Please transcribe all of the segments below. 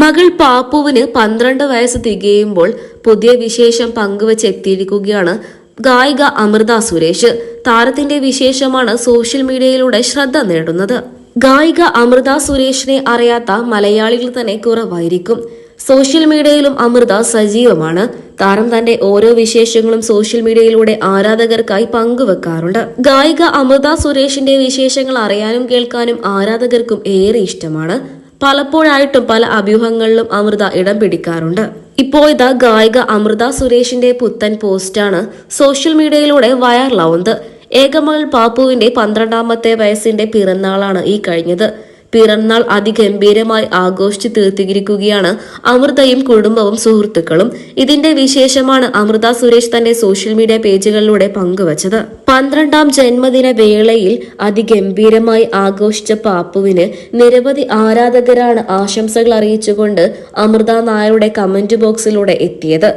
മകൾ പാപ്പുവിന് പന്ത്രണ്ട് വയസ്സ് തികയുമ്പോൾ പുതിയ വിശേഷം പങ്കുവച്ചെത്തിയിരിക്കുകയാണ് ഗായിക അമൃത സുരേഷ്. താരത്തിന്റെ വിശേഷമാണ് സോഷ്യൽ മീഡിയയിലൂടെ ശ്രദ്ധ നേടുന്നത്. ഗായിക അമൃത സുരേഷിനെ അറിയാത്ത മലയാളികൾ തന്നെ കുറവായിരിക്കും. സോഷ്യൽ മീഡിയയിലും അമൃത സജീവമാണ്. താരം തന്റെ ഓരോ വിശേഷങ്ങളും സോഷ്യൽ മീഡിയയിലൂടെ ആരാധകർക്കായി പങ്കുവെക്കാറുണ്ട്. ഗായിക അമൃത സുരേഷിന്റെ വിശേഷങ്ങൾ അറിയാനും കേൾക്കാനും ആരാധകർക്കും ഏറെ ഇഷ്ടമാണ്. പലപ്പോഴായിട്ടും പല അഭ്യൂഹങ്ങളിലും അമൃത ഇടം പിടിക്കാറുണ്ട്. ഇപ്പോൾ ഇതാ ഗായിക അമൃത സുരേഷിന്റെ പുത്തൻ പോസ്റ്റാണ് സോഷ്യൽ മീഡിയയിലൂടെ വൈറലാവുന്നത്. ഏകമകൾ പാപ്പുവിന്റെ പന്ത്രണ്ടാമത്തെ വയസ്സിന്റെ പിറന്നാളാണ് ഈ കഴിഞ്ഞത്. പിറന്നാൾ അതിഗംഭീരമായി ആഘോഷിച്ചു തീർത്തിരിക്കുകയാണ് അമൃതയും കുടുംബവും സുഹൃത്തുക്കളും. ഇതിന്റെ വിശേഷമാണ് അമൃത സുരേഷ് തന്റെ സോഷ്യൽ മീഡിയ പേജുകളിലൂടെ പങ്കുവച്ചത്. പന്ത്രണ്ടാം ജന്മദിന വേളയിൽ അതിഗംഭീരമായി ആഘോഷിച്ച പാപ്പുവിന് നിരവധി ആരാധകരാണ് ആശംസകൾ അറിയിച്ചുകൊണ്ട് അമൃത നായരുടെ കമന്റ് ബോക്സിലൂടെ എത്തിയത്.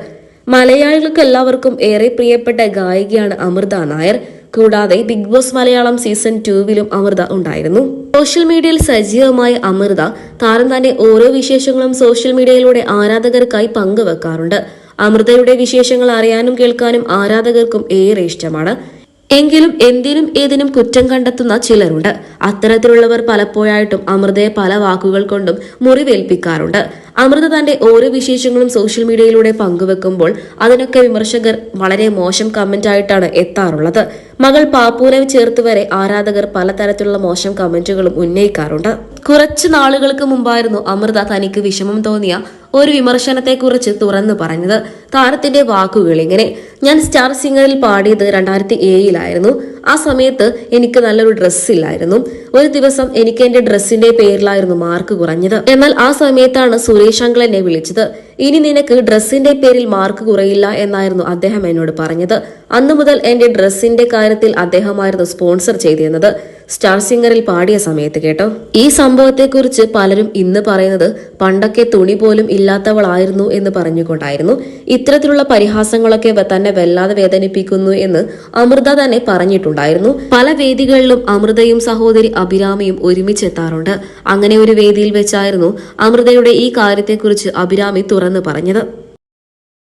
മലയാളികൾക്ക് എല്ലാവർക്കും ഏറെ പ്രിയപ്പെട്ട ഗായികയാണ് അമൃത നായർ. കൂടാതെ ബിഗ് ബോസ് മലയാളം സീസൺ ടൂവിലും അമൃത ഉണ്ടായിരുന്നു. സോഷ്യൽ മീഡിയയിൽ സജീവമായ അമൃത താരം തന്റെ ഓരോ വിശേഷങ്ങളും സോഷ്യൽ മീഡിയയിലൂടെ ആരാധകർക്കായി പങ്കുവെക്കാറുണ്ട്. അമൃതയുടെ വിശേഷങ്ങൾ അറിയാനും കേൾക്കാനും ആരാധകർക്കും ഏറെ ഇഷ്ടമാണ്. എങ്കിലും എന്തിനും ഏതിനും കുറ്റം കണ്ടെത്തുന്ന ചിലരുണ്ട്. അത്തരത്തിലുള്ളവർ പലപ്പോഴായിട്ടും അമൃതയെ പല വാക്കുകൾ കൊണ്ടും മുറിവേൽപ്പിക്കാറുണ്ട്. അമൃത തന്റെ ഓരോ വിശേഷങ്ങളും സോഷ്യൽ മീഡിയയിലൂടെ പങ്കുവെക്കുമ്പോൾ അതിനൊക്കെ വിമർശകർ വളരെ മോശം കമന്റ് ആയിട്ടാണ് എത്താറുള്ളത്. മകൾ പാപ്പൂനെ ചേർത്ത് വരെ ആരാധകർ പലതരത്തിലുള്ള മോശം കമന്റുകളും ഉന്നയിക്കാറുണ്ട്. കുറച്ച് നാളുകൾക്ക് മുമ്പായിരുന്നു അമൃത തനിക്ക് വിഷമം തോന്നിയ ഒരു വിമർശനത്തെക്കുറിച്ച് തുറന്നു പറഞ്ഞത്. താരത്തിന്റെ വാക്കുകൾ ഇങ്ങനെ ഞാൻ സ്റ്റാർ സിംഗറിൽ പാടിയത് രണ്ടായിരത്തി ഏഴിലായിരുന്നു. ആ സമയത്ത് എനിക്ക് നല്ലൊരു ഡ്രസ്സ് ഇല്ലായിരുന്നു. ഒരു ദിവസം എനിക്ക് എന്റെ ഡ്രസ്സിന്റെ പേരിലായിരുന്നു മാർക്ക് കുറഞ്ഞത്. എന്നാൽ ആ സമയത്താണ് സുരേഷ് അങ്കിൾ എന്നെ വിളിച്ചത്. ഇനി നിനക്ക് ഡ്രസ്സിന്റെ പേരിൽ മാർക്ക് കുറയില്ല എന്നായിരുന്നു അദ്ദേഹം എന്നോട് പറഞ്ഞത്. അന്നു മുതൽ എന്റെ ഡ്രസ്സിന്റെ കാര്യത്തിൽ അദ്ദേഹമായിരുന്നു സ്പോൺസർ ചെയ്തിരുന്നത്. സ്റ്റാർ സിംഗറിൽ പാടിയ സമയത്ത് കേട്ടോ. ഈ സംഭവത്തെക്കുറിച്ച് പലരും ഇന്ന് പറയുന്നത് പണ്ടൊക്കെ തുണി പോലും ഇല്ലാത്തവളായിരുന്നു എന്ന് പറഞ്ഞുകൊണ്ടായിരുന്നു. ഇത്തരത്തിലുള്ള പരിഹാസങ്ങളൊക്കെ തന്നെ വല്ലാതെ വേദനിപ്പിക്കുന്നു എന്ന് അമൃത തന്നെ പറഞ്ഞിട്ടുണ്ടായിരുന്നു. പല വേദികളിലും അമൃതയും സഹോദരി അഭിരാമിയും ഒരുമിച്ചെത്താറുണ്ട് അങ്ങനെ ഒരു വേദിയിൽ വെച്ചായിരുന്നു അമൃതയുടെ ഈ കാര്യത്തെക്കുറിച്ച് അഭിരാമി തുറന്നു പറഞ്ഞത്.